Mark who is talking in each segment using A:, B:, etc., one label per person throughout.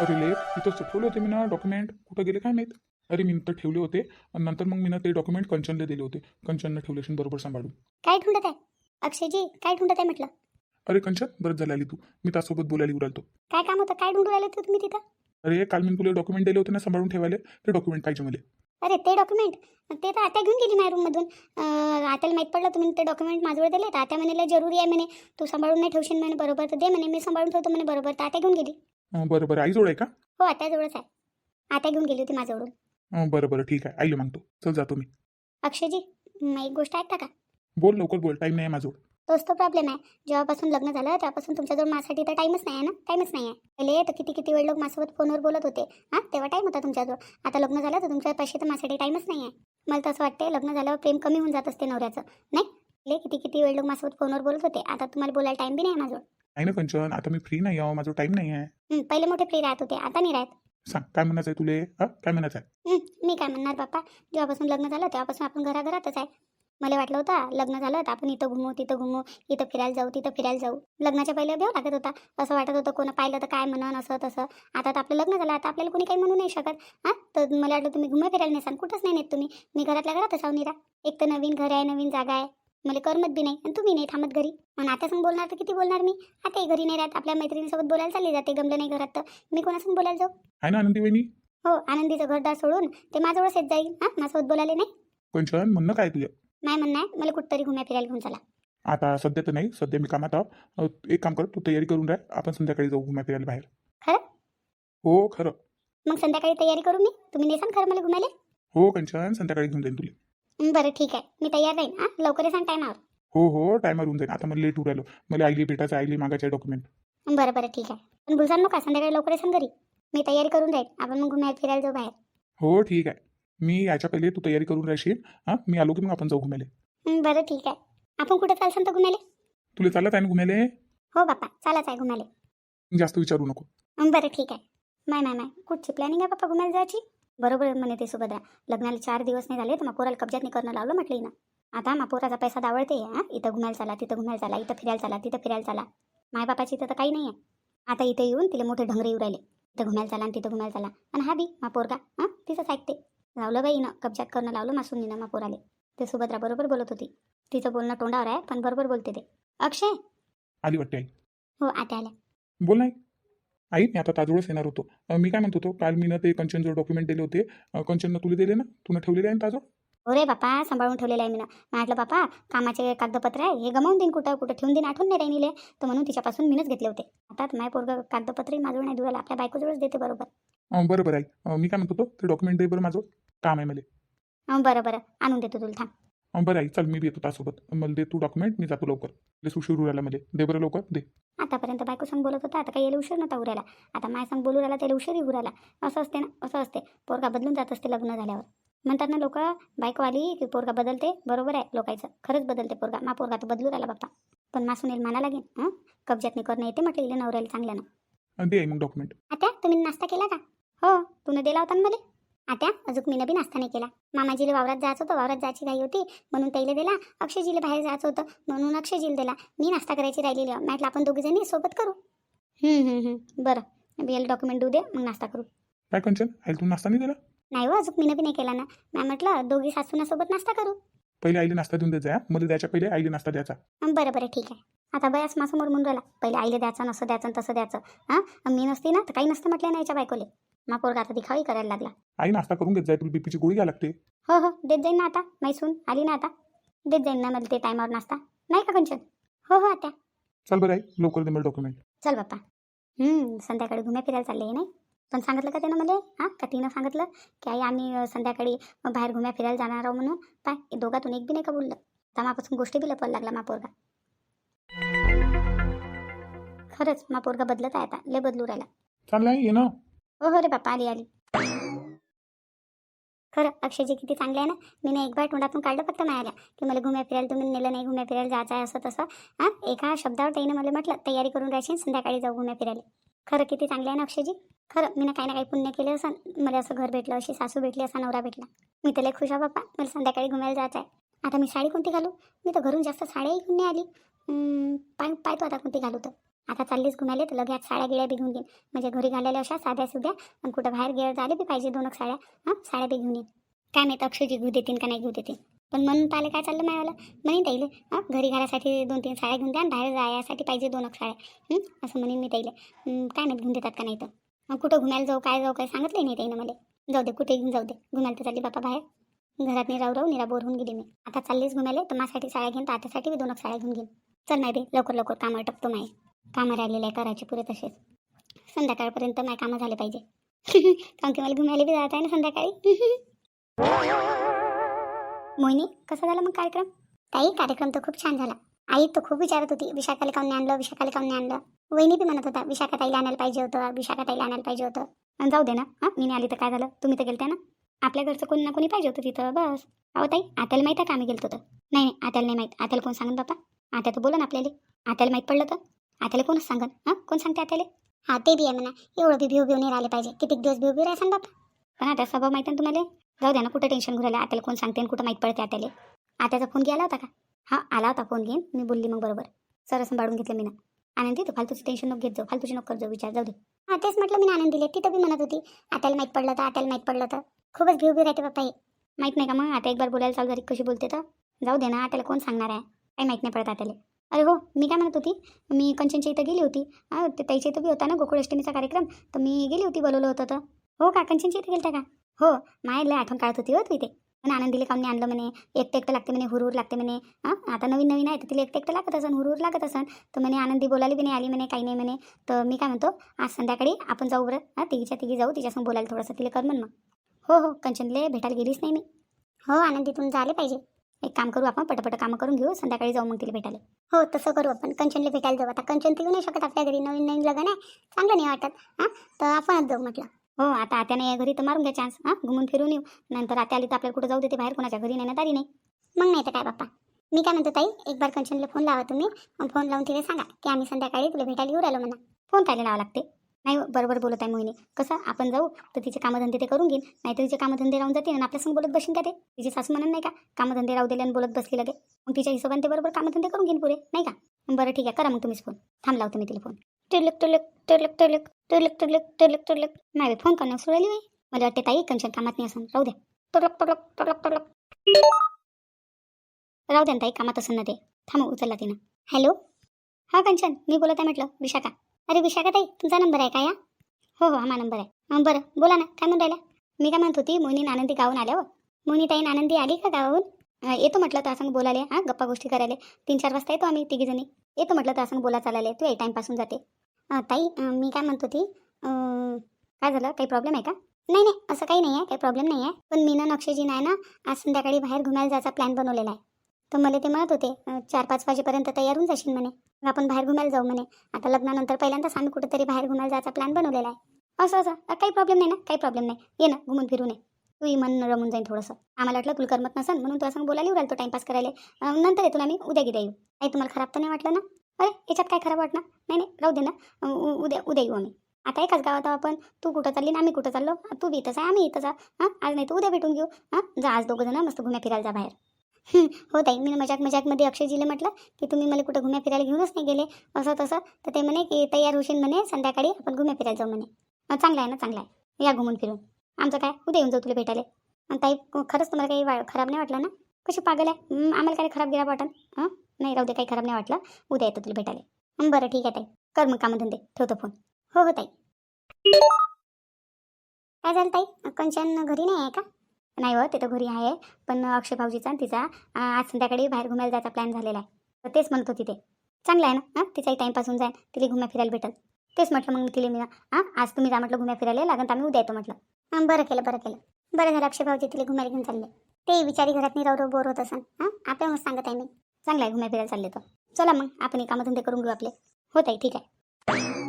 A: अरे ले तर ठेवले होते मी ना डॉक्युमेंट कुठं गेले काय माहीत? अरे मी तर ठेवले होते आणि नंतर मग मी ना ते डॉक्युमेंट कंचनला दिले होते. कंचननं ठेवले असेल बरोबर सांभाळून.
B: काय ढूंढत आहे? अक्षयजी काय ढूंढत आहे म्हटलं?
A: अरे कंचन बरंच झालं आली तू. मी त्यासोबत बोलायला उरालतो
B: काय काम होतं? काय ढूंढून राहिले तुम्ही तिथं?
A: अरे काल मी तुला डॉक्युमेंट दिले होते ना सांभाळून ठेवायला ते डॉक्युमेंट पाहिजे मला.
B: अरे ते डॉक्युमेंट ते तर आता घेऊन गेली माझ्या रूममधून आत्याला माहीत पडलं तुम्ही ते डॉक्युमेंट माझ्यावर दिले तर आता म्हणे जरुरी आहे म्हणे. तू सांभाळून नाही ठेवशील म्हणे. बरोबर तर दे म्हणे. मी सांभाळून ठेवतो म्हणे. बरोबर तर आता घेऊन गेली.
A: अं, बरं बरं. आईजवळ आहे का?
B: हो आत्याजवळच आहे. आता घेऊन गेली होती
A: अं, बरं बरं. ठीक आहे. आईला मागतो. चल जातो मी.
B: अक्षयजी म, एक गोष्ट ऐकता का?
A: बोल लवकर बोल. टाईम नाही आहे माझं
B: तोच तो प्रॉब्लेम आहे. जेव्हापासून लग्न झालं तेव्हापासून तुमच्याजवळ माझ्यासाठी तर टाईमच नाही आहे ना? टाईमच नाही आहे. पहिले तर किती किती वेळ लोक माझ्यासोबत फोनवर बोलत होते. हां? तेव्हा टाईम होता तुमच्याजवळ. आता लग्न झालं तर तुमच्या पैसे तर माझ्यासाठी टाईमच नाही आहे. मला तर असं वाटते लग्न झाल्यावर प्रेम कमी होऊन जात असते नवऱ्याचं. नाही? पहिले किती किती वेळ लोक माझ्यासोबत फोनवर बोलत होते. आता तुम्हाला बोलायला टाईम बी नाही माझ्याजवळ.
A: नाही ना कंचन आता मी फ्री नाही आहे माझं टाईम नाही आहे.
B: हं, पहिले मोठे फ्री राहत होते आता नाही राहत.
A: सांग काय म्हणायचं आहे तुले? हा काय म्हणायचं आहे?
B: हं, मी काय म्हणणार बाप्पा? जेव्हापासून लग्न झालं तेव्हापासून आपण घराघरातच आहे. मला वाटलं होतं लग्न झालं तर आपण इथं घुमू तिथं घुमू इथं फिरायला जाऊ तिथं फिरायला जाऊ. लग्नाच्या पहिले भेव लागत होता. असं वाटत होतं कोण पाहिलं तर काय म्हणन असं तसं. आता तर आपलं लग्न झालं आता आपल्याला कोणी काही म्हणू नाही शकत. हां तर मला वाटलं तुम्ही घुमा फिरायला नेसान कुठंच नाही नेत तुम्ही. मी घरातल्या घरातच आहो निरा. एक तर नवीन घर आहे नवीन जागा आहे. मला करमत बी नाही आणि तुम्ही नाही थांबत घरी. आणि आता संग बोलणार तर किती बोलणार मी? आताही घरी नाही राहत. आपल्या मैत्रिणीसोबत बोलायला चालली जाते. गमलं नाही घरात तर. मी कोणासंग बोलायला जाऊ?
A: आहे ना आनंदी वहिनी
B: हो आनंदीचं घरदार सोडून ते माझ्यावरच येत जाईल. हां माझ्यासोबत बोलायला नाही?
A: कंचन म्हणणं काय तुझं?
B: नाही म्हणणं आहे. मला कुठतरी घुम्या फिरायला घेऊन चला.
A: आता सध्या तर नाही. सध्या मी कामात आहो. अं, एक काम कर. तू तयारी करून राह. आपण संध्याकाळी जाऊ घुम्या फिरायला बाहेर.
B: खरं?
A: हो खरं.
B: मग संध्याकाळी तयारी करू मी? तुम्ही नेसान खरं मला घुमायला?
A: हो कंचन संध्याकाळी घेऊन जाईन तुला.
B: बरं ठीक आहे. मी तयार राहीन हां? लवकर सांग टायमावर
A: हो हो टायमावर होऊन जाईन आता मला लेट उरालो मला आईली भेटायचं आईली मागायचं डॉक्युमेंट
B: बरं बरं ठीक आहे. पण भुलसान नका संध्याकाळी लवकर येसान घरी. मी तयारी करून राहील आपण मग घुमायला फिरायला जाऊ बाहेर.
A: हो ठीक आहे. मी याच्या पहिले तू तयारी करून राहशील हां? मी आलो की मग आपण जाऊ घुमायला.
B: हं, बरं ठीक आहे. आपण कुठं चालसान तर घुमायला?
A: तुला चालत आहे ना
B: हो बाप्पा चालाच आहे घुमायला.
A: जास्त विचारू नको.
B: हं, बरं ठीक आहे. माय माय माय. कुठची प्लॅनिंग आहे बाप्पा घुमायला जायची? बरोबर म्हणे ते सुभद्रा लग्नाला चार दिवस नाही झाले तर मग पोराला कब्जात नाही करणं लावलं म्हटलं ना. आता मा पोराचा पैसा दावळते हां? इथं घुमायला चाला तिथं घुमायला चाला इथं फिरायला चाला तिथं फिरायला चाला. मायबापाची इथं तर काही नाही आहे आता इथं येऊन तिला मोठे ढंगरे येऊ राहिले. इथं घुमायला चाला आणि तिथं घुमायला चाला. आणि हा बी मा पोरगा हां? तिथंच ऐकते. लावलं बाई ना कब्जात करणं लावलं मासून मा पोराले. ते सुभद्रा बरोबर बोलत होती. तिचं बोलणं तोंडावर आहे पण बरोबर बोलते ते. अक्षय!
A: आली वाटते
B: हो आता आल्या.
A: बोल नाही आई मी आता ताजवळच येणार होतो. मी काय म्हणत होतो काल मी ना ते कंचनजवळ डॉक्युमेंट दिले होते. कंचननं तुला दिले ना? तुला ठेवलेले आहे ना ताजवळ
B: हो रे बापा सांभाळून ठेवलेलं आहे मी ना. म्हटलं बापा कामाचे कागदपत्र आहे हे गमावून देईन कुठं कुठं ठेवून देईन आठवून नाही राहिलेले तर म्हणून तिच्यापासून मीनच घेतले होते. आता माय पोरग कागदपत्रही माझं नाही दुराला आपल्या बायकोजवळच देते बरोबर.
A: अं, बरं बरं आई. अं, मी काय म्हणत होतो ते डॉक्युमेंट दे बरं माझं. काम आहे मला.
B: बरं बरं. आणून देतो तुला थांब.
A: बरं आई चल मी बी येतो तासोबत मला दे तू डॉक्युमेंट मी जातो लवकर. ते सुशीर उरायला मला दे बरं लवकर दे.
B: आतापर्यंत बायको संग बोलत होता आता काही यायला उशीर नव्हता उरायला. आता माय संग बोलू राहिला त्याला उशीरही उरायला. असं असते ना असं असते. पोरगा बदलून जात असते लग्न झाल्यावर. म्हणतात ना लोक बायको आली की पोरगा बदलते बरोबर आहे लोकांचं. खरंच बदलते पोरगा. मा पोरगा तर बदलू राहिला बाप्पा. पण मा सुनेल माना लागेल हां? कब्जात करणं येते म्हटलं इले नवऱ्याला चांगल्यानं.
A: दे आई मग डॉक्युमेंट
B: आता? तुम्ही नाश्ता केला का? हो तुनं दिला होता ना मला? आता अजून मीनं बी नाश्ता नाही केला. मामाजीला वावरात जायचं होतं वावरात जायची घाई होती. म्हणून त्याला दिला अक्षयजीला बाहेर जायचं होतं म्हणून अक्षयजीला दिला. मी नाश्ता करायची राहिलेली आहे. म्हटलं आपण दोघी जणी सोबत करू. हम्म, हम्म, हम्म. बरं. बिल डॉक्युमेंट देऊ दे मग नाश्ता करू.
A: काय कंचन? आईला तू नाश्ता नाही दिला?
B: नाही हो अजून मीनं बी नाही केला ना. मॅम म्हटलं दोघी सासूना सोबत नाश्ता करू.
A: पहिले आईला नाश्ता देऊन द्यायचा हा? मला द्यायच्या पहिले आईला नाश्ता द्यायचा.
B: हं, बरं बरं ठीक आहे. आता बयास माझ्यासमोर म्हणून राहिला पहिले आईला द्यायचं नसं द्यायचं आणि तसं द्यायचं हां? मी नसती ना तर काही नसतं म्हटलं ना याच्या बायकोले. मा पोरगा आता दिखावी करायला लागला.
A: आई नाश्ता करून घेत जाय तुला बीपीची गोळी घ्या लागते.
B: हो हो देत जाईन ना आता मैसून आली ना आता. देत जाईन ना मला ते टायमावर नाश्ता. नाही का कंचन? हो हो आता
A: चल बरं आई लवकर दे मला डॉक्युमेंट
B: चल बाप्पा. हम्म, संध्याकाळी घुम्या फिरायला चालले नाही? पण सांगितलं का त्यानं मला? हां का तिनं सांगितलं? की आई आम्ही अं, संध्याकाळी बाहेर घुम्या फिरायला जाणार आहोत म्हणून. पाय हे दोघातून एक बी नाही का बोललं? तर मापासून गोष्टी बी लपवायला लागला मा पोरगा. खरंच मा पोरगा बदलत आहे आता लय बदलू राहिला.
A: चाललं आई ये ना.
B: हो हो रे बाप्पा आली आली. खरं अक्षयजी किती चांगले आहे ना मी ना एक बार तोंडातून काढलं फक्त मायाला की मला घुम्या फिरायला तुम्ही नेलं नाही घुम्या फिरायला जायचं आहे असं तसं. हां एका शब्दावर त्याईनं मला म्हटलं तयारी करून राहायची संध्याकाळी जाऊ घुम्या फिरायला. खरं किती चांगले आहे ना अक्षयजी? खरं मी ना काही ना काही पुण्य केलं असं मला असं घर भेटलं अशी सासू भेटली असा नवरा भेटला. मी तर लय खुश आहे बाप्पा मला संध्याकाळी घुमायला जायचं आहे. आता मी साडी कोणती घालू? मी तर घरून जास्त साड्याही घेऊन नाही आली. पाय पाय पाहतो आता कोणती घालू तर. आता चाललीच घुमाले तर लगेच साड्या गिळ्या बी घेऊन घेईन. म्हणजे घरी घालायला अशा साध्या सुध्या आणि कुठं बाहेर गेलं झाले बी पाहिजे दोन एक साड्या. हां साड्या बी घेऊन येईन. काय माहीत अक्षयजी घेऊ देतील का नाही घेऊ देतील पण म्हणून पाहिले काय चाललं मायवाला? म्हणेन ताईले हां घरी घालायसाठी दोन तीन साड्या घेऊन द्या आणि बाहेर जायसाठी पाहिजे दोन एक साड्या. असं म्हणेन मी ताईले काय माहीत घेऊन देतात का नाही तर. कुठं घुमायला जाऊ काय जाऊ काय सांगितलं नाही ताईनं मला. जाऊ दे कुठे घेऊन जाऊ दे. घुमायला तर चालली बापा बाहेर. घरात नाही राहू राहू निरा बोर होऊन गेली मी. आता चाललीच घुमायला तर माझ्यासाठी साड्या घेईन तर आतासाठी बी दोन साड्या घेऊन घेईन. चल नाही बे लवकर लवकर कामं टपतो माही कामं राहिलेले आहे करायचे पुरे तसेच. संध्याकाळपर्यंत माझे कामं झाले पाहिजे. कारण की मला घुमायला बी जात आहे ना संध्याकाळी. मोहिनी कसा झाला मग कार्यक्रम? ताई कार्यक्रम तर खूप छान झाला. आई तर खूप विचारत होती विशाखाला काऊन आणलं विशाखाला काऊन आणलं? वहिनी बी म्हणत होता विशाखा ताईला आणायला पाहिजे होतं विशाखा ताईला आणायला पाहिजे होतं. आणि जाऊ दे ना हां? मी आली तर काय झालं? तुम्ही तर गेलते ना? आपल्या घरचं कोणी ना कोणी पाहिजे होतं तिथं बस. अहो ताई आत्याला माहीत आहे का आम्ही गेलो होतं नाही नाही आत्याला नाही माहीत. आत्याला कोण सांगन बापा? आत्या तर बोला ना आपल्याला. आत्याला माहीत पडलं तर? आताले कोणच सांगन? हां? कोण सांगते आताले हा ते बी आहे म्हणा. एवढं बी भिव भिव नाही राहिले पाहिजे. किती दिवस भिव भिव राहा बापा? पण आता स्वभाव माहीत ना तुम्हाला? जाऊ द्या ना कुठं टेन्शन घुरायला. आताला कोण सांगते आणि कुठं माहीत पडते आताले आताचा फोन गेला होता का? हां आला होता फोन घेऊन. मी बोलली मग बरोबर. सर सांभाळून घेतलं मी ना आनंदी तू फालतूचं टेन्शन नको घेत जाऊ. फालतूची नको जाऊ विचार. जाऊ दे. हां तेच म्हटलं मी आनंद दिले तिथं बी म्हणत होती आताला माहीत पडलं तर आत्याला माहीत पडलं तर. खूपच भिव भिव राहते बाप्पा हे. माहीत नाही का मग? आता एक बार बोलायला चालू झाली कशी बोलते तर? जाऊ दे ना आताला कोण सांगणार आहे? काही माहीत नाही पडत आताला अरे हो मी काय म्हणत होती? मी कंचनच्या इथं गेली होती. हां ते त्याच्या इथं बी होता ना गोकुळाष्टमीचा कार्यक्रम? तर मी गेली होती बोलवलं होतं तर. हो का? कंचनच्या इथे गेलता का? हो मायला आठवण काढत होती हो तू इथे. पण आनंदीला कामने आणलं म्हणे एकटं एकटं लागते म्हणे हुरहुर लागते म्हणे. हां आता नवीन नवीन आहे तर तिला एकटं एकटं लागत असन हुरहुर लागत असन. तर म्हणे आनंदी बोलायला बी नाही आली म्हणे काही नाही म्हणे. तर मी काय म्हणतो आज संध्याकाळी आपण जाऊ बरं. हां तिघीच्या तिघी जाऊ तिच्यासमोर बोलायला थोडंसं तिला कर म्हण मग. हो हो कंचनले भेटायला गेलीच नाही मी. हो आनंदीतून झाले पाहिजे. एक काम करू आपण पटपट कामं करून घेऊ संध्याकाळी जाऊ मग तिला भेटायला. हो तसं करू आपण. कंचनला भेटायला जाऊ. आता कंचन तर येऊ नाही शकत आपल्या घरी. नवीन नवीन लग्न आहे. चांगलं नाही वाटत हां? तर आपणच जाऊ म्हटलं. हो आता आत्याने या घरी तर मारून घ्या चान्स हां? घुमून फिरून येऊ. नंतर आत्या आली तर आपल्याला कुठं जाऊ देते बाहेर? कोणाच्या घरी नाही ना दारी नाही. मग नाही तर काय बाप्पा? मी काय म्हणतो ताई? एक बार कंचनला फोन लावा तुम्ही. मग फोन लावून तिला सांगा की आम्ही संध्याकाळी तुला भेटायला येऊ राहिलो म्हणा. फोन त्याला लावा लागते. नाही बरोबर बोलत आहे मोहिनी. कसं आपण जाऊ तर तिचे कामधंदे ते करून घेईन. नाही तर तिचे कामधंदे राहून जातील आणि आपल्यासंग बोलत बसीन का ते? तिची सासू म्हणून नाही का कामधंदे राहू दिले आणि बोलत बसली लगे. मग तिच्या हिशोबाने ते बरोबर कामधंदे करून घेईन पुरे नाही का? बरं ठीक आहे करा मग तुम्हीच फोन थांब लावतो मी तिला फोन टुलक टुलक टुलक टुलक टुलक टुलक टुलक टुलक. नाही फोन करणं सोडली बाई. मला वाटते ताई कंचन कामात नाही असं राहू द्या. टोलक टोलक टोलक टोलक. राहू द्या ना ताई कामात असं ना ते. थांब उचलला तिनं. हॅलो? हा कंचन मी बोलत आहे म्हटलं विशाखा. अरे विशाखा ताई तुमचा नंबर आहे का या? हो हो हा नंबर आहे. बरं बोला ना काय म्हणून राहिला? मी काय म्हणत होती मोहिनी आनंदी गावून आल्या हो. मोहिनी आनंदी आली का गावाहून? येतो म्हटलं तर असं बोलाले हां गप्पा गोष्टी करायला. तीन चार वाजता येतो आम्ही तिघीजणी. येतो म्हटलं तर असं बोला चालायला तू ए टाईमपासून जाते. ताई मी काय म्हणत होती काय झालं काही प्रॉब्लेम आहे का? नाही नाही असं काही नाही आहे काही प्रॉब्लेम नाही आहे. पण मी ना नक्षजीन आहे ना आज संध्याकाळी बाहेर घुमायला जायचा प्लॅन बनवलेला आहे. तर मला ते म्हणत होते चार पाच वाजेपर्यंत तयार होऊन जाशील म्हणे. मग आपण बाहेर घुमायला जाऊ म्हणे. आता लग्नानंतर पहिल्यांदाच आम्ही कुठेतरी बाहेर घुमायला जायचा प्लॅन बनवलेला आहे. असं असं. काही प्रॉब्लेम नाही ना? काही प्रॉब्लेम नाही. ये ना घुमून फिरून ये. तू मन रमून जाईन थोडंसं. आम्हाला वाटलं तुला करमत नसन म्हणून तुला सांग बोलायला येऊ तो टाइमपास करायला. नंतर येतो आम्ही. उद्या गिद्या येऊ. काही तुम्हाला खराब तर नाही वाटलं ना? अरे याच्यात काय खराब वाटणार? नाही नाही. राहू दे ना. उ- उद्या उद्या येऊ आम्ही. आता एकाच गावात आपण. तू कुठं चालली ना आम्ही कुठं चाललो? तू बी इथंच आहे आम्ही इथंच आहे. हां आज नाही तर उद्या भेटून घेऊ. हां जा आज दोघं जण मस्त घुम्या फिरायला जा बाहेर. हो ताई मी मजाक मजाकमध्ये अक्षयजीला म्हटलं की तुम्ही मला कुठं घुम्या फिरायला घेऊनच नाही गेले. असं तसं. तर ते म्हणे की तयार होशील म्हणे संध्याकाळी आपण घुम्या फिरायला जाऊ म्हणे. चांगलं आहे ना चांगलं आहे. या घुमून फिरून. आमचं काय? उद्या येऊन जाऊ तुला भेटायला. आणि ताई खरंच तुम्हाला काही वा खराब नाही वाटलं ना? कशी पागल आहे? आम्हाला काय खराब गिरा वाटन? हां नाही राहू दे काही खराब नाही वाटलं. उद्या येतो तुला भेटायला. बरं ठीक आहे ताई. कर मग कामधंदे. ठेवतो फोन. हो हो ताई. काय झालं ताई? कंचन घरी नाही आहे का? नाही व ते तर घरी आहे. पण अक्षय भाऊजीचा आणि तिचा आज संध्याकाळी बाहेर घुमायला जायचा प्लॅन झालेला आहे. तर तेच म्हणत होती ते. चांगलं आहे ना? हां? तिचाही टाईमपासून जाईल. तिला घुम्या फिरायला भेटेल. तेच म्हटलं मग मी तिला मी हां? आज तुम्ही जा म्हटलं घुम्या फिरायला लागन तर आम्ही उद्या येतो म्हटलं. हां बरं केलं बरं केलं. बरं झालं अक्षय भाऊजी तिला घुमायला घेऊन चालले. ते विचारी घरात नाही राहू बोर होत असन. हां? आपल्या मग सांगत आहे मी. चांगलं आहे घुम्या फिरायला चालले तर. चला मग आपण हे कामधंदे करून घेऊ आपले. होत आहे ठीक आहे.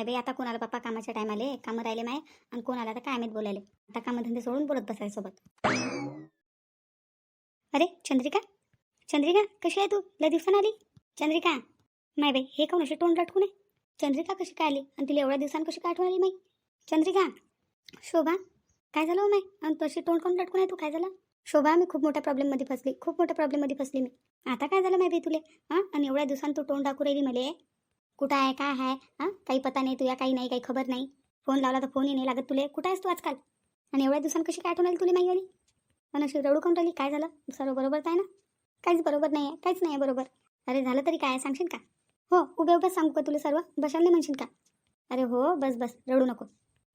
B: माय बाई आता कोणाला बाप्पा कामाच्या टायमाले कामं राहिले माय आणि कोणाला आता काय माहीत बोलायले. आता कामधंदे सोडून बोलत बसाय सोबत. अरे चंद्रिका? चंद्रिका कशी आहे तू? लय दिवसानं आली? चंद्रिका? माय बाई हे कोण अशी तोंड लटकून आहे? चंद्रिका कशी काय आली? आणि तिला एवढ्या दिवसांनी कशी काय आठवण आली माई? चंद्रिका? शोभा? काय झालं हो माय? आणि तशी तोंड कोण लटकून आहे तू? काय झालं? शोभा मी खूप मोठ्या प्रॉब्लेममध्ये फसली. खूप मोठ्या प्रॉब्लेममध्ये फसली मी. आता काय झालं माहिती तुले? हां? आणि एवढ्या दिवसांत तू तोंड दाखवू राहिली मले? कुठं आहे काय आहे? हां? काही पता नाही तुया काही नाही काही खबर नाही. फोन लावला तर फोनही नाही लागत तुले. कुठं आहेस तू आजकाल? आणि एवढ्या दिवसांनी कशी काय आठवण आली तुला माईवाली? पण अशी रडू कोण राहिली? काय झालं? सर्व बरोबर आहे ना? काहीच बरोबर नाही आहे काहीच नाही आहे बरोबर. अरे झालं तरी काय? सांगशील का? हो उभे उभे सांगू का तुला सर्व? बसायला नाही म्हणशील का? अरे हो बस बस. रडू नको.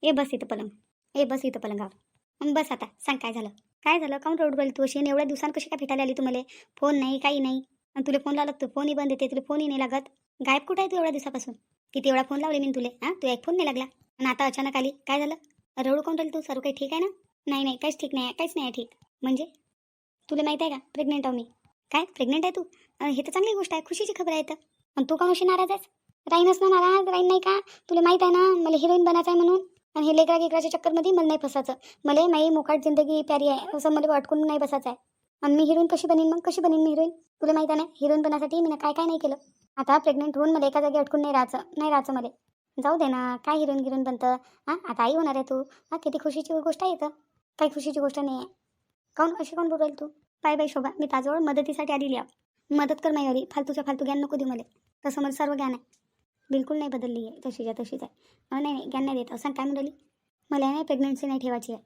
B: ए बस इथं पलंग. ए बस इथं पलंगावर. बस आता. सांग काय झालं? काय झालं? काऊन रडू राहिली तू अशी? आणि एवढ्या दिवसांनी कशी काय भेटायला आली तुम्हाला फोन नाही काही नाही. आणि तुला फोन लावला तू फोनही बंद येते. तुला फोनही नाही लागत. गायब कुठं आहे तू एवढ्या दिवसापासून? किती एवढा फोन लावले मी तुले हां? तू एक फोन नाही लागला. आणि आता अचानक आली. काय झालं? रडू कोण राहिली तू? सर्व काही ठीक आहे ना? नाही नाही काहीच ठीक नाही आहे काहीच नाही आहे ठीक. म्हणजे? तुला माहिती आहे का? प्रेग्नेंट आहो मी. काय? प्रेग्नेंट आहे तू? हे तर चांगली गोष्ट आहे. खुशीची खबर आहे तर. आणि तू का होशी नाराज आहेस? राईनच ना नाराज राहीन नाही का? तुला माहीत आहे ना? मला हिरोईन बनायचं आहे म्हणून. आणि हे लेकरा गिकराच्या चक्करमध्ये मला नाही फसायचं मला माई मोकाट जिंदगी प्यारी आहे. असं मला अटकून नाही बसायचं आहे. आणि मी हिरोईन कशी बनीन मग? कशी बनीन मी हिरोईन तुला माहिती आहे ना? हिरोईन बनासाठी मी काय काय नाही केलं. आता प्रेग्नेंट होऊन मला एका जागी अटकून नाही राहायचं नाही राहायचं मला. जाऊ दे ना काय हिरून गिरून बनतं? हां आता आई होणार आहे तू. हां किती खुशीची गोष्ट आहे इथं. काही खुशीची गोष्ट नाही आहे काऊन अशी कोण बोलाल तू? बाय बाय शोभा मी ताजवळ मदतीसाठी आलेली आहे. मदत कर नाही माईवाली फालतूच्या फालतू ज्ञान नको देऊ मला. तसं मला सर्व ज्ञान आहे. बिलकुल नाही बदलली आहे. तशीच आहे. तशीच आहे नाही नाही ज्ञान नाही देत. असं काय म्हणाली? मला नाही प्रेग्नन्सी नाही ठेवायची आहे.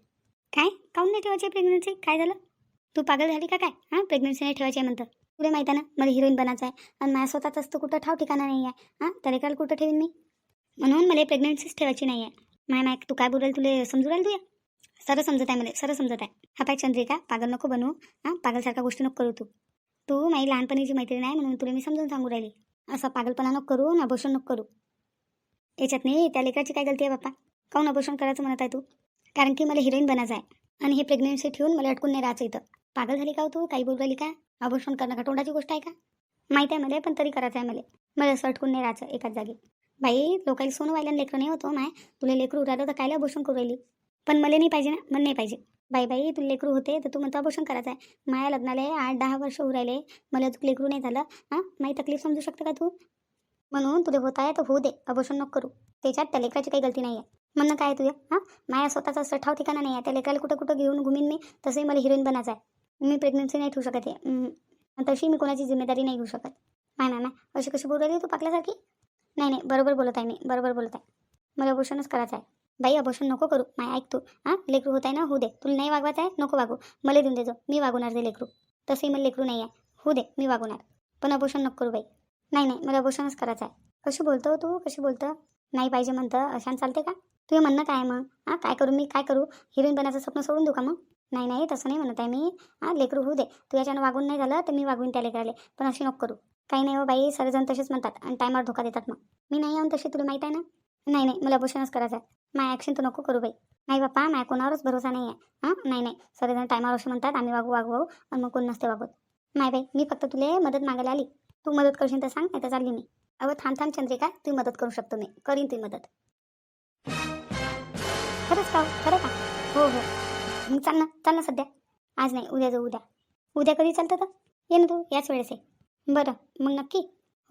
B: काय? काऊन नाही ठेवायची आहे प्रेग्नन्सी काय झालं? तू पागल झाली का काय? हां प्रेग्नन्सी नाही ठेवायची आहे म्हणतं. तुला माहिती आहे ना मला हिरोईन बनायचं आहे. आणि माझ्या स्वतःच तर कुठं ठाव ठिकाणा नाही आहे. हां? तरी काल कुठं ठेवीन मी? म्हणून मला प्रेग्नन्सीच ठेवायची नाही आहे माय माय तू काय बोलाल तुला? समजू राहील तुया सरळ समजत आहे मला. सरळ समजत आहे. हा पाय चंद्रिका पागल नको बनवू हां? पागलसारखा गोष्टी नको करू तू. तू माझी लहानपणीची मैत्रीण आहे म्हणून तुला मी समजून सांगू राहिली. असं पागलपणा नको करू ना अबोषण नको करू. याच्यात नाही त्या लेकराची काय गलती आहे बाप्पा? काऊन अभोषण करायचं म्हणत आहे तू? कारण की मला हिरोईन बनायचं आहे. आणि हे प्रेग्नेन्सी ठेवून मला अटकून नाही राहायचं इथं. पागल झाली का हो तू? काही बोलू राहिली का? अभूषण करणं का तोंडाची गोष्ट आहे का? माहिती आहे मला पण तरी करायचं आहे मला. मला असं अटकून नाही राहायचं एकाच जागी. बाई लोकांना सोनं व्हायला लेकरं नाही होतो हो, माय. तुला लेकरू राहिलं तर कायला अभूषण करू राहिली? पण मला नाही पाहिजे ना मला नाही पाहिजे. बाई बाई तुला लेकरू होते तर तू म्हणतो अभूषण करायचं आहे. माया लग्नाला आठ दहा वर्ष होऊ राहिले. मला तू लेकरू नाही झालं. हां? माझी तकलीफ समजू शकतं का तू? म्हणून तुला होत आहे तर होऊ दे अभूषण नको करू. त्याच्यात त्या लेकराची काही गलती नाही आहे म्हणणं काय तुझ्या हां? माया स्वतःचा असं ठाव ठिकाणा नाही आहे त्या लेकराला कुठं कुठं घेऊन घुमीन मी तसंही मला हिरोईन बनायचं आहे. मी प्रेग्नन्सी नाही ठेवू शकत आहे तशी मी कोणाची जिम्मेदारी नाही घेऊ शकत. नाही ना नाही अशी कशी बोलू राहिली तू पाकल्यासारखी? नाही नाही बरोबर बोलत आहे मी बरोबर बोलत आहे. मला अबोषणच करायचं आहे. बाई अबोषण नको करू. माय ऐक तू. हां? लेकरू होत आहे ना? होऊ दे. तुला नाही वागवायचं आहे? नको वागू. मला देऊन देजो मी वागवणार ते लेकरू. तसंही मला लेकरू नाही आहे. होऊ दे मी वागवणार. पण अबोषण नको करू बाई. नाही नाही मला अबोषणच करायचं आहे. कशी बोलतो तू? कशी बोलतं? नाही पाहिजे म्हणतं. अशान चालते का? तुझं म्हणणं काय आहे मग? हां? काय करू मी? काय करू? हिरोईन बनायचं स्वप्न सोडून देऊ का मग? नाही नाही तसं नाही म्हणत आहे मी. हां लेकरू होऊ दे. तू याच्यानं वागून नाही झालं तर मी वागवीन त्या लेकराले. पण अशी नको करू. काही नाही हो बाई सर्वजण तसेच म्हणतात आणि टायमावर धोका देतात मग. मी नाही येऊन तशी तुला माहीत आहे ना? नाही नाही मला अबोषणच करायचं आहे. माय ॲक्शन तू नको करू बाई. नाही बाप्पा माझ्या कोणावरच भरोसा नाही आहे हां? नाही नाही. सर्वजण टायमावर असे म्हणतात आम्ही वागू वागू वागू आणि मग कोण नसते वागवत नाही बाई मी फक्त तुला मदत मागायला आली. तू मदत करशील तर सांग नाही तर चालली मी. अगं थांब थांब चंद्रिका. तू मदत करू शकतो मी. करीन तुझी मदत. खरंच का हो? खरं का? हो हो. मग चाल ना चाल ना सध्या. आज नाही उद्या जाऊ उद्या. उद्या कधी चालतं तर? ये ना तू याच वेळेस आहे बरं मग नक्की?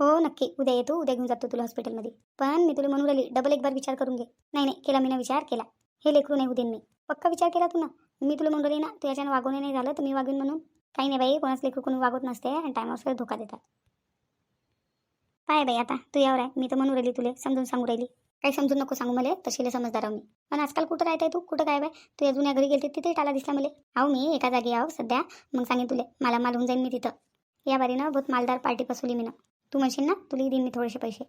B: हो नक्की. उद्या येतो उद्या घेऊन जातो तुला हॉस्पिटलमध्ये पण मी तुला म्हणून राहिली डबल एक बार विचार करून घे. नाही नाही केला मी ना विचार केला. हे लेकरू नाही उदेन मी. पक्का विचार केला तू ना? मी तुला म्हणून राहिली ना तू याच्यानं वागवणे नाही झालं तर मी वागवीन म्हणून. काही नाही बाई कोणाच लेकरू कोणी वागवत नसते आणि टायमावर धोका देतात. पाय बाई आता तू यावर आहे. मी तर म्हणून राहिली तुला समजून सांगू राहिली. काही समजून नको सांगू मला तशीले समजदार आहो मी. पण आजकाल कुठं राहते तू? कुठं काय बाय तू या जुन्या घरी गेलते तिथे टाला दिसला मला. आहो मी एका जागी आहो सध्या. मग सांगेन तुले मला माल होऊन जाईन मी तिथं. या बारीनं बहुत मालदार पार्टी बसवली मी ना तू म्हणशील ना तुलाही देईन मी थोडेसे पैसे.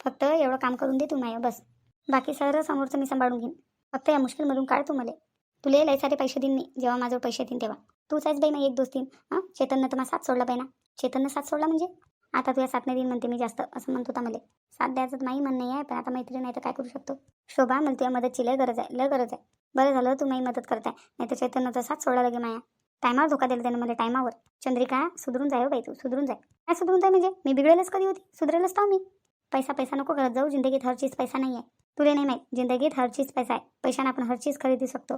B: फक्त एवढं काम करून दे तू माय बस. बाकी सर समोरचं मी सांभाळून घेईन. फक्त या मुश्किलमधून काढ तू मला. तुले लय सारे पैसे देईन मी जेव्हा माझ्यावर पैसे देईन तेव्हा. तूच आहेस बाई मग एक दोस्तीन हां? चेतननं तर मला साथ सोडला बाई ना चेतननं साथ सोडला म्हणजे? आता तुझ्या साथ नाही देईन म्हणते मी जास्त असं म्हणत होता मला. साथ द्यायचं तर नाही म्हण नाही आहे पण आता मैत्री नाही तर काय करू शकतो? शोभा मला तुझ्या मदतची लय गरज आहे लय गरज आहे. बरं झालं तू माझी मदत करताय नाही तर चैतन्य तर साथ सोडला लगे माया. टायमावर धोका दिला त्यानं मला टायमावर. चंद्रिका सुधरून जाय हो बाई तू सुधरून जाय. काय सुधरून जाय म्हणजे? मी बिघडेलच कधी होती? सुधरेलच तर मी. पैसा पैसा नको करत जाऊ जिंदगीत हर चीज पैसा नाही आहे तुला नाही माहीत जिंदगीत हर चीज पैसा आहे. पैशाने आपण हर चीज खरेदी शकतो.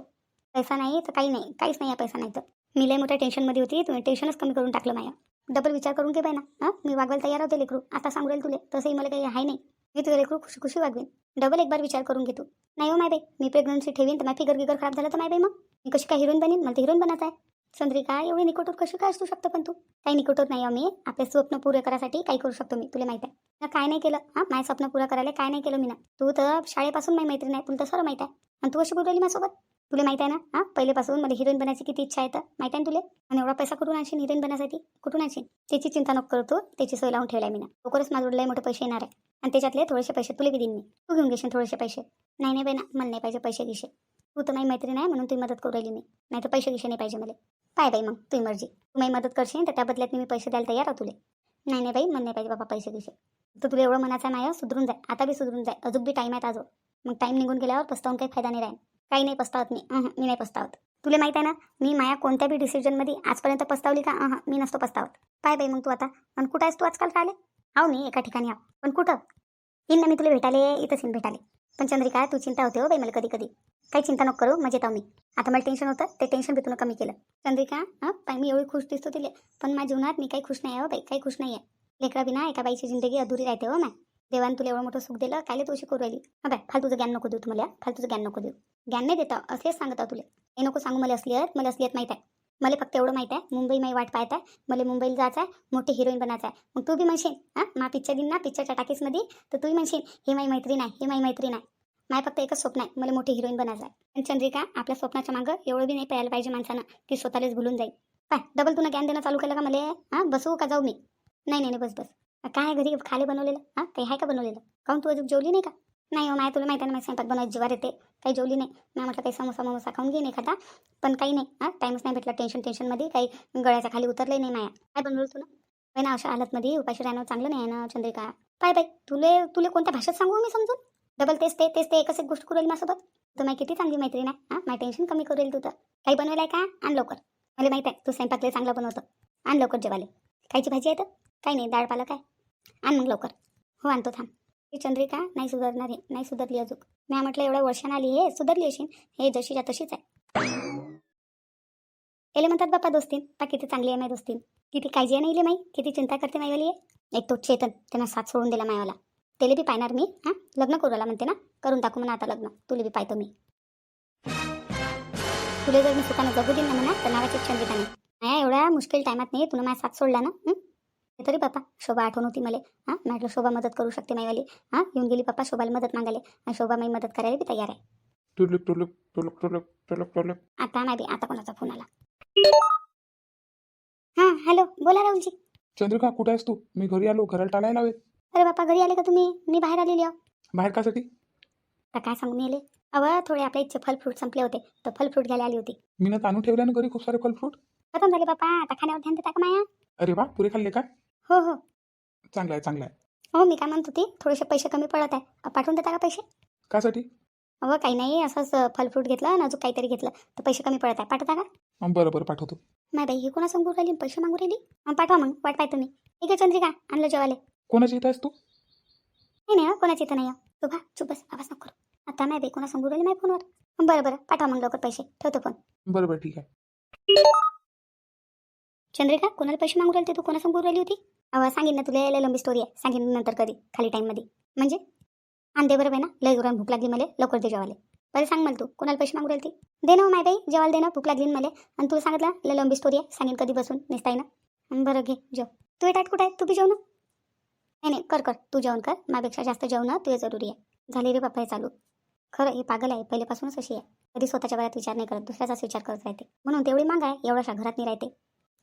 B: पैसा नाही तर काही नाही काहीच नाही आहे पैसा नाही तर. मी लय मोठ्या टेन्शनमध्ये होती तुम्ही टेन्शनच कमी करून टाकलं माया. डबल विचार करून घे बाय ना हां? मी वागवायला तयार होते लेकरू. आता सांगू राहील तुले तसंही मला काही आहे नाही. मी तुझं लेकरू खुशी खुशी वागवेन. डबल एक बार विचार करून घे तू. नाही हो माय बाई. मी प्रेग्नन्सी ठेवीन तर माझी फिगर गिगर खराब झालं तर माय बाई मग? मी कशी काय हिरोईन बनेन? मला तर हिरोईन बनायचं आहे चंद्रिका एवढी निकटवर कशी काय असू शकतो पण तू? काही निकोटूर नाही आहो मी. आपले स्वप्न पुरे करायसाठी काही करू शकतो मी तुला माहीत आहे. ना काय नाही केलं हां? माझं स्वप्न पुरा करायला काय नाही केलं मी ना तू तर शाळेपासून माझी मैत्रीण आहे तुला तर सर्व आहे. आणि तू अशी बोलवली माझ्यासोबत? तुला माहिती आहे ना? हां? पहिलेपासून मला हिरोईन बनायची किती इच्छा आहे तर? माहिती आहे ना तुला? आणि एवढा पैसा कुठून आणशील हिरोईन बनायसाठी? कुठून आणशील? त्याची चिंता नको करतो त्याची सोय लावून ठेवलाय मी ना लवकरच माझ्याकडे मोठे पैसे येणार आहे. आणि त्याच्यातले थोडेसे पैसे तुला बी देईन मी. तू घेऊन घेशील थोडेसे पैसे. नाही नाही बाई ना मला नाही पाहिजे पैसे गिशे तू तर माझी मैत्रीण आहे म्हणून तुम्ही मदत करू राहिली मी. नाही तर पैसे गिशे नाही पाहिजे मला. पाय बाई मग तुझी मर्जी. तू माझी मदत करशील तर त्या बदल्यात मी पैसे द्यायला तयार आहे तुले. नाही नाही बाई मला नाही पाहिजे बाबा पैसे गिशे तर तुला एवढं मनाचा आहे माया सुधरून जाय. आता बी सुधरून जाय. अजून बी टाईम आहे अजून. मग टाईम निघून गेल्यावर पस्तावून काही फायदा नाही राहील काही नाही पस्तावत मी. मी नाही पस्तावत. तुला माहिती आहे ना मी माया कोणत्या बी डिसिजनमध्ये आजपर्यंत पस्तावली का? अहं, मी नसतो पस्तावत. पाय बाई मग तू आता. आणि कुठं आहेस तू आजकाल राहिले आहो मी एका ठिकाणी आहो पण कुठं? येईन ना मी तुला भेटाले इथंच येईन भेटाले पण चंद्रिका तू चिंता होते हो बाई मला कधी कधी काही चिंता नको करू मजेत आहो मी. आता मला टेन्शन होतं ते टेन्शन बी कमी केलं. चंद्रिका हां? पाय मी एवढी खुश दिसतो तिले. पण माझ्या जीवनात मी काही खुश नाही आहे हो बाई काही खुश नाही आहे. लेकरा बिना एका बाईची जिंदगी अधुरी राहते हो मॅ देवान तुला एवढं मोठं सुख दिलं कायले तू अशी करू राहिली? हा बाय फालतूचं ज्ञान नको देऊ तुम्हाला फालतूचं ज्ञान नको देऊ. ज्ञान नाही देतं असेच सांगता तुले. हे नको सांगू मला असलियत मला असलियत माहीत आहे. मला फक्त एवढं माहीत आहे मुंबई माही वाट पाहत आहे मला मुंबईला जायचं आहे मोठी हिरोईन बनायचं आहे. मग तू बी म्हणशील हां? मा पिक्चर दिन ना पिक्चरच्या टाकीसमध्ये तर तूही म्हणशील हे माई मैत्रीण आहे हे माई मैत्रीण आहे. माय फक्त एकच स्वप्न आहे मला मोठी हिरोईन बनायचं आहे. पण चंद्रिका आपल्या स्वप्नाच्या मागं एवढं बी नाही पाहायला पाहिजे माणसानं की स्वतःलाच भुलून जाईल. पाय डबल तुला ज्ञान देणं चालू केलं का मला? हां? बसू का जाऊ मी? नाही नाही नाही, बस बस. काय घरी खाली बनवलेलं? हां? काही आहे का बनवलेलं? काहून तू अजून जेवली नाही का? नाही हो माय तुला माहिती आहे ना माझ्या स्वयंपाक बनवायची जीवार येते. काही जेवली नाही. मी म्हटलं काही समोसा ममोसा खाऊन घेईन एखादा पण काही नाही हां टाईमच नाही भेटला टेन्शन टेन्शनमध्ये काही गळ्याच्या खाली उतरले नाही माया. काय बनवलं तुला? काही ना अशा हालतमध्ये उपाशी राहणं चांगलं नाही आहे ना चंद्रिका. पाय बाई तुले तुले कोणत्या भाषेत सांगू हो मी समजून? डबल तेच ते तेच ते एकच एक गोष्ट करू माझ्यासोबत. तर माझी किती चांगली मैत्रीण आहे हां. माझी टेन्शन कमी करू तू तर. काही बनवलं आहे का? आण लवकर. मला माहिती आहे तू स्वयंपाकले चांगलं बनवतो. आण लवकर जेवाले कायची भाजी आहे तर? काही नाही डाळ पालक आहे. आण मग लवकर. हो आणतो थांब. ही चंद्रिका नाही सुधारणार आहे नाही सुधारली अजून. मी म्हटलं एवढ्या वर्षानं आली हे सुधारली अशी हे जशीच्या तशीच आहे. एले म्हणतात बाप्पा दोस्तीन पा किती चांगली आहे माय दोस्तीन. किती काळजी आहे नाही माई? किती चिंता करते माईवाली आहे एक तो चेतन त्यांना साथ सोडून दिला मायवाला. त्याला बी पाहणार मी हां? लग्न करू आला म्हणते ना? करून टाकू म्हणा आता लग्न. तुला बी पाहतो मी. तुला जर मी सुखानं जगू देईन ना म्हणा तर नावाची चंद्रिका नाही माया एवढ्या मुश्किल टायमात नाही तुला माझा साथ सोडला ना तरी पप्पा शोभा आठवण होती मला. हां म्हटलं शोभा मदत करू शकते माईवाली. हां येऊन गेली पप्पा शोभाला मदत मागायला. आणि शोभा माई मदत करायला बी तयार आहे.
A: टुलुक टुलुक टुलुक टुलुक टुलुक टुलुक.
B: आता नाही आता कोणाचा फोन आला. हां हॅलो बोला राहुलजी.
A: चंद्रिका कुठे आहेस तू? मी घरी आलो घराला टाळायला हवेत
B: अरे बाप्पा घरी आले का तुम्ही? मी बाहेर आलेली आहो.
A: बाहेर कासाठी
B: तर काय सांगू मी आले अव थोडे आपल्या इच्छे फल फ्रूट संपले होते. तर फल फ्रूट घ्यायला आली होती.
A: मी ना आणून ठेवल्या ना घरी खूप सारे फल फ्रूट.
B: खतम झाले बाप्पा आता खाण्यावर ध्यान देता का माया?
A: अरे वा पुरे खाल्ले का
B: हो हो.
A: चांगलं आहे चांगलं आहे.
B: हो मी काय म्हणत होती थोडेसे पैसे कमी पडत आहे. अ, पाठवून देता का पैसे?
A: कासाठी?
B: अहो काही नाही असंच अ, फल फ्रूट घेतलं आणि अजून काहीतरी घेतलं. तर पैसे कमी पडत आहे. पाठवता का?
A: हं, बरं बरं पाठवतो.
B: नाही बाई ही कोणा सांगू राहिली? पैसे मागू राहिली? पाठवा मग वाट पाहतो मी. ठीक आहे चंद्रिका आणलं जेवाले
A: कोणाची इथं आहेस तू?
B: नाही नाही हं, कोणाची इथं नाही. तू चुप बस आवाज नको करू. आता नाही बाई कोणा सांगू राहिली माझ्या फोनवर? बरं बरं पाठवा मग लवकर पैसे. ठेवतो फोन.
A: बरं बरं ठीक आहे.
B: चंद्रिका कोणाला पैसे मागू राहिले तू कोणा सांगू राहिली होती? सांगेन ना तुला लय लंबी स्टोरी आहे. सांगेन नंतर कधी खाली टाईममध्ये म्हणजे? आणते बरोबर बरं ना? लय जोरान भूक लागली मला लवकर दे जेवाले पहिले सांग मला तू कोणाला पैसे मागू राहिली दे ना माहिती माय बाई जेवायला दे ना भूक लागली मला. आणि तुला सांगितलं लय लंबी स्टोरी आहे सांगेन कधी बसून निसताय ना? बरं घे जेव. तू टाट कुठं आहे? तू बी जेव ना. नाही नाही कर कर. तू जेवण कर. माझ्यापेक्षा जास्त जेवणं तुझे जरुरी आहे. झाले रे बाप्पा हे चालू. खरं हे पागल आहे. पहिल्यापासूनच अशी आहे. कधी स्वतःच्या वयात विचार नाही करत दुसऱ्याचाच विचार करत राहते. म्हणून तेवढी माग आहे एवढ्याशा घरात नाही राहते.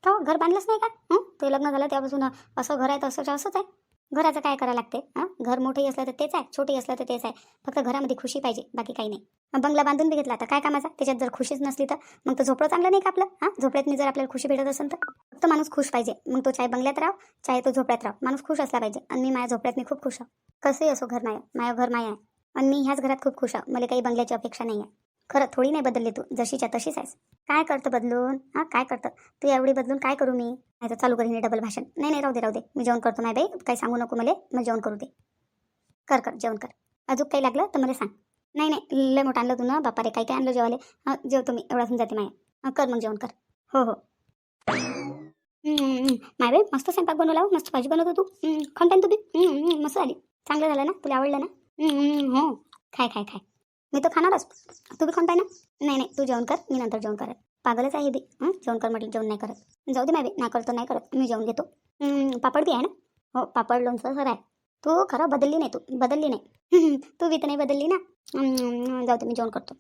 B: का घर बांधलंच नाही का? ते लग्न झालं त्यापासून असं घर आहे तर असंच असंच आहे. घराचं काय करायला लागते? हां? घर मोठंही असलं तर तेच आहे छोटंही असलं तर तेच आहे. फक्त घरामध्ये खुशी पाहिजे बाकी काही नाही. बंगला बांधून बी घेतला तर काय कामाचा? त्याच्यात जर खुशीच नसली तर? मग तर झोपडं चांगलं नाही का आपलं? हां? झोपड्यातनी जर आपल्याला खुशी भेटत असेल तर? फक्त माणूस खुश पाहिजे. मग तो चाहे बंगल्यात राह चाहे तो झोपड्यात राह माणूस खुश असला पाहिजे. आणि मी माझ्या झोपड्यात मी खूप खुश आहे. कसंही असो घर नाही माझं घर माया आहे. आणि मी ह्याच घरात खूप खुश आहे. मला काही बंगल्याची अपेक्षा नाही आहे. खरं थोडी नाही बदलली तू जशीच्या तशीच आहेस. काय करतं बदलून? हां काय करतं? तू एवढी बदलून काय करू मी? नाही तर चालू करीन डबल भाषण. नाही नाही राहू दे राहू दे. मी जेवण करतो नाही बाई. काही सांगू नको मला. मग जेवण करू दे. कर कर जेवण कर. अजून काही लागलं तर मला सांग. नाही नाही लय मोठं आणलं तू ना. बापा रे काय काय आणलं जेवाले. हां जेवतो मी. एवढा समजा जाते माया. कर मग जेवण कर. हो हो. माय बाई मस्त स्वयंपाक बनवला मस्त भाजी बनवतो तू हम्म, खाऊन तू बी मस्त झाली. चांगलं झालं ना? तुला आवडलं ना? हो. खाय खाय खाय. मी तर खाणारच. तू बी खाऊन पाय ना. नाही नाही तू जेवण कर. मी नंतर जेवण करत पागलच आहे बी. जेवण कर म्हटलं जेवण नाही करत. जाऊ दे नाही बी नाही करतो तर नाही करत. मी जेवण घेतो. पापड बी आहे ना? हो पापड लोणचं सर आहे. तू खरं बदलली नाही तू. बदलली नाही. तू बी तर नाही बदलली ना? जाऊ दे मी जेवण करतो.